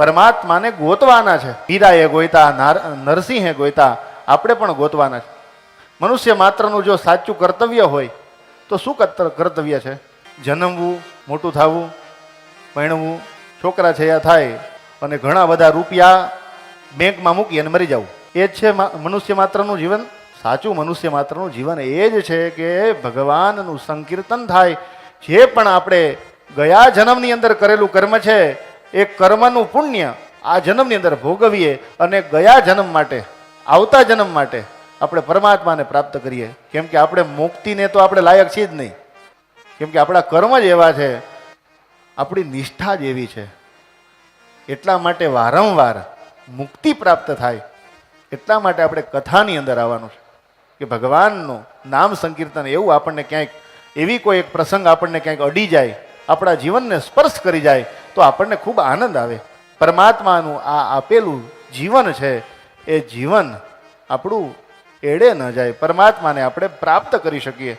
પરમાત્માને ગોતવાના છે. હીરાએ ગોયતા નરસિંહે ગોયતા, આપણે પણ ગોતવાના છે. મનુષ્ય માત્રનું જો સાચું કર્તવ્ય હોય, તો શું કર્ત- કર્તવ્ય છે? જન્મવું, મોટું થવું, પરણવું, છોકરા છૈયા થાય, અને ઘણા બધા રૂપિયા બેંકમાં મૂકી અને મરી જવું. એ જ છે મનુષ્ય માત્રનું જીવન? સાચું મનુષ્ય માત્રનું જીવન એ જ છે કે ભગવાનનું સંકીર્તન થાય. જે પણ આપણે ગયા જન્મની અંદર કરેલું કર્મ છે એ કર્મનું પુણ્ય આ જન્મની અંદર ભોગવીએ અને ગયા જન્મ માટે, આવતા જન્મ માટે આપણે પરમાત્માને પ્રાપ્ત કરીએ. કેમ કે આપણે મુક્તિને તો આપણે લાયક છીએ જ નહીં. કેમ કે આપણા કર્મ જ એવા છે, આપણી નિષ્ઠા જ એવી છે. એટલા માટે વારંવાર મુક્તિ પ્રાપ્ત થાય. એટલા માટે આપણે કથાની અંદર આવવાનું છે કે ભગવાનનું નામ સંકીર્તન એવું આપણને ક્યાંક એવી કોઈ એક પ્રસંગ આપણને ક્યાંક અડી જાય, આપણા જીવનને સ્પર્શ કરી જાય તો આપણને ખૂબ આનંદ આવે. પરમાત્માનું આ આપેલું જીવન છે, એ જીવન આપણું એડે ન જાય. પરમાત્માને આપણે પ્રાપ્ત કરી શકીએ.